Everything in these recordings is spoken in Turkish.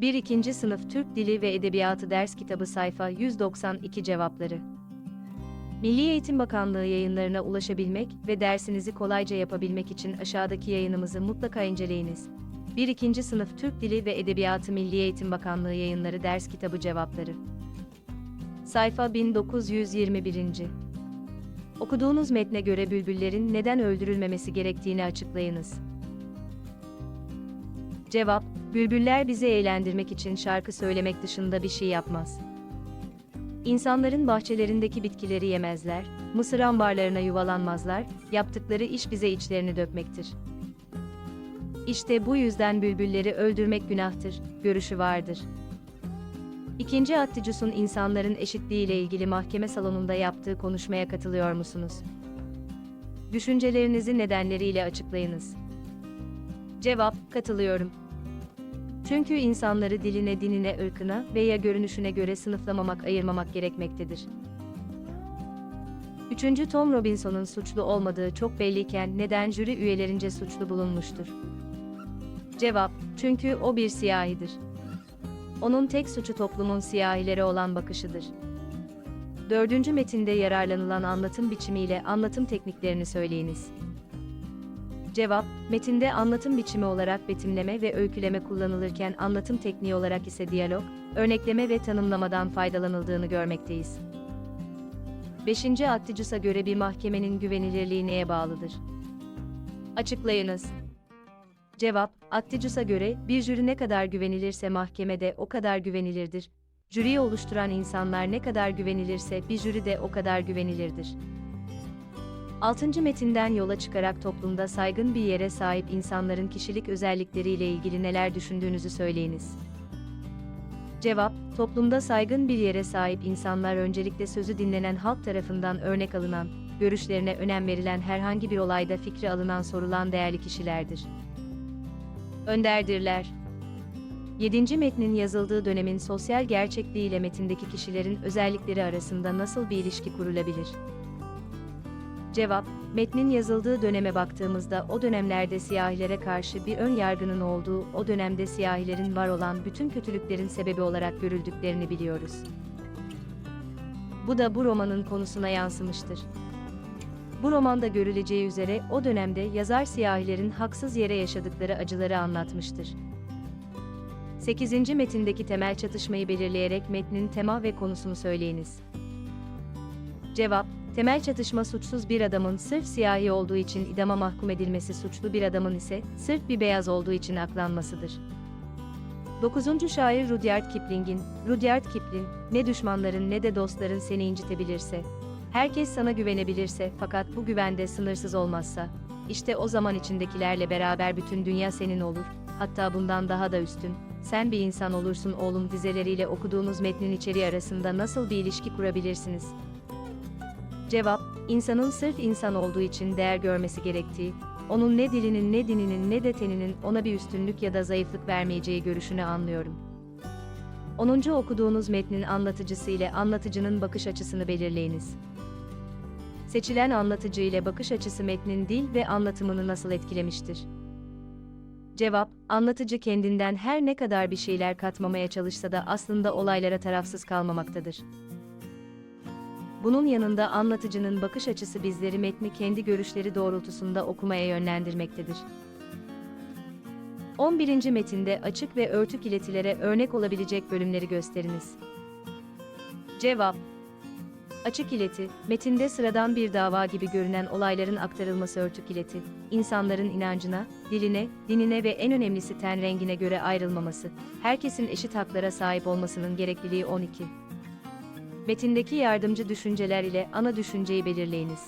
1. 2. Sınıf Türk Dili ve Edebiyatı Ders Kitabı Sayfa 192 Cevapları Milli Eğitim Bakanlığı yayınlarına ulaşabilmek ve dersinizi kolayca yapabilmek için aşağıdaki yayınımızı mutlaka inceleyiniz. 1. 2. Sınıf Türk Dili ve Edebiyatı Milli Eğitim Bakanlığı yayınları Ders Kitabı Cevapları Sayfa 1921. Okuduğunuz metne göre bülbüllerin neden öldürülmemesi gerektiğini açıklayınız. Cevap, bülbüller bizi eğlendirmek için şarkı söylemek dışında bir şey yapmaz. İnsanların bahçelerindeki bitkileri yemezler, mısır ambarlarına yuvalanmazlar, yaptıkları iş bize içlerini dökmektir. İşte bu yüzden bülbülleri öldürmek günahtır, görüşü vardır. İkinci Atticus'un insanların eşitliği ile ilgili mahkeme salonunda yaptığı konuşmaya katılıyor musunuz? Düşüncelerinizi nedenleriyle açıklayınız. Cevap, katılıyorum. Çünkü insanları diline, dinine, ırkına veya görünüşüne göre sınıflamamak, ayırmamak gerekmektedir. Üçüncü Tom Robinson'un suçlu olmadığı çok belliyken neden jüri üyelerince suçlu bulunmuştur? Cevap, çünkü o bir siyahidir. Onun tek suçu toplumun siyahilere olan bakışıdır. Dördüncü metinde yararlanılan anlatım biçimiyle anlatım tekniklerini söyleyiniz. Cevap, metinde anlatım biçimi olarak betimleme ve öyküleme kullanılırken anlatım tekniği olarak ise diyalog, örnekleme ve tanımlamadan faydalanıldığını görmekteyiz. 5. Atticus'a göre bir mahkemenin güvenilirliği neye bağlıdır? Açıklayınız. Cevap, Atticus'a göre bir jüri ne kadar güvenilirse mahkeme de o kadar güvenilirdir. Jüriyi oluşturan insanlar ne kadar güvenilirse bir jüri de o kadar güvenilirdir. 6. metinden yola çıkarak toplumda saygın bir yere sahip insanların kişilik özellikleriyle ilgili neler düşündüğünüzü söyleyiniz. Cevap, toplumda saygın bir yere sahip insanlar öncelikle sözü dinlenen halk tarafından örnek alınan, görüşlerine önem verilen herhangi bir olayda fikri alınan sorulan değerli kişilerdir. Önderdirler. 7. metnin yazıldığı dönemin sosyal gerçekliği ile metindeki kişilerin özellikleri arasında nasıl bir ilişki kurulabilir? Cevap, metnin yazıldığı döneme baktığımızda o dönemlerde siyahilere karşı bir ön yargının olduğu, o dönemde siyahilerin var olan bütün kötülüklerin sebebi olarak görüldüklerini biliyoruz. Bu da bu romanın konusuna yansımıştır. Bu romanda görüleceği üzere o dönemde yazar siyahilerin haksız yere yaşadıkları acıları anlatmıştır. 8. metindeki temel çatışmayı belirleyerek metnin tema ve konusunu söyleyiniz. Cevap, temel çatışma suçsuz bir adamın sırf siyahi olduğu için idama mahkum edilmesi suçlu bir adamın ise sırf bir beyaz olduğu için aklanmasıdır. 9. şair Rudyard Kipling'in, Rudyard Kipling, ne düşmanların ne de dostların seni incitebilirse, herkes sana güvenebilirse fakat bu güvende sınırsız olmazsa, işte o zaman içindekilerle beraber bütün dünya senin olur, hatta bundan daha da üstün, sen bir insan olursun oğlum dizeleriyle okuduğunuz metnin içeriği arasında nasıl bir ilişki kurabilirsiniz? Cevap, insanın sırf insan olduğu için değer görmesi gerektiği, onun ne dilinin ne dininin ne de teninin ona bir üstünlük ya da zayıflık vermeyeceği görüşünü anlıyorum. 10. okuduğunuz metnin anlatıcısı ile anlatıcının bakış açısını belirleyiniz. Seçilen anlatıcı ile bakış açısı metnin dil ve anlatımını nasıl etkilemiştir? Cevap, anlatıcı kendinden her ne kadar bir şeyler katmamaya çalışsa da aslında olaylara tarafsız kalmamaktadır. Bunun yanında anlatıcının bakış açısı bizleri metni kendi görüşleri doğrultusunda okumaya yönlendirmektedir. 11. metinde açık ve örtük iletilere örnek olabilecek bölümleri gösteriniz. Cevap Açık ileti, metinde sıradan bir dava gibi görünen olayların aktarılması örtük ileti, insanların inancına, diline, dinine ve en önemlisi ten rengine göre ayrılmaması, herkesin eşit haklara sahip olmasının gerekliliği 12. Metindeki yardımcı düşünceler ile ana düşünceyi belirleyiniz.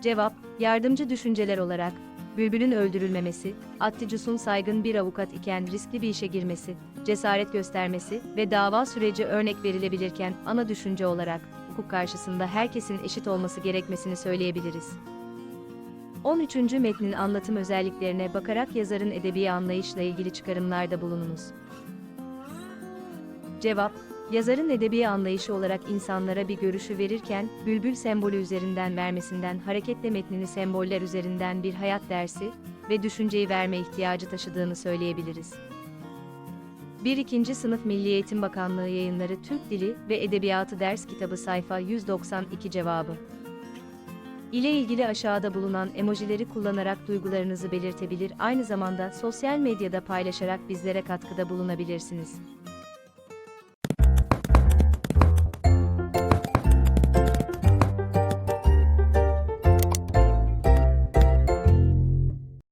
Cevap, yardımcı düşünceler olarak, Bülbül'ün öldürülmemesi, Atticus'un saygın bir avukat iken riskli bir işe girmesi, cesaret göstermesi ve dava süreci örnek verilebilirken ana düşünce olarak, hukuk karşısında herkesin eşit olması gerekmesini söyleyebiliriz. 13. metnin anlatım özelliklerine bakarak yazarın edebi anlayışla ilgili çıkarımlarda bulununuz. Cevap, yazarın edebi anlayışı olarak insanlara bir görüşü verirken, bülbül sembolü üzerinden vermesinden hareketle metnini semboller üzerinden bir hayat dersi ve düşünceyi verme ihtiyacı taşıdığını söyleyebiliriz. 1. 2. Sınıf Milli Eğitim Bakanlığı Yayınları Türk Dili ve Edebiyatı Ders Kitabı sayfa 192 cevabı. ile ilgili aşağıda bulunan emojileri kullanarak duygularınızı belirtebilir, aynı zamanda sosyal medyada paylaşarak bizlere katkıda bulunabilirsiniz.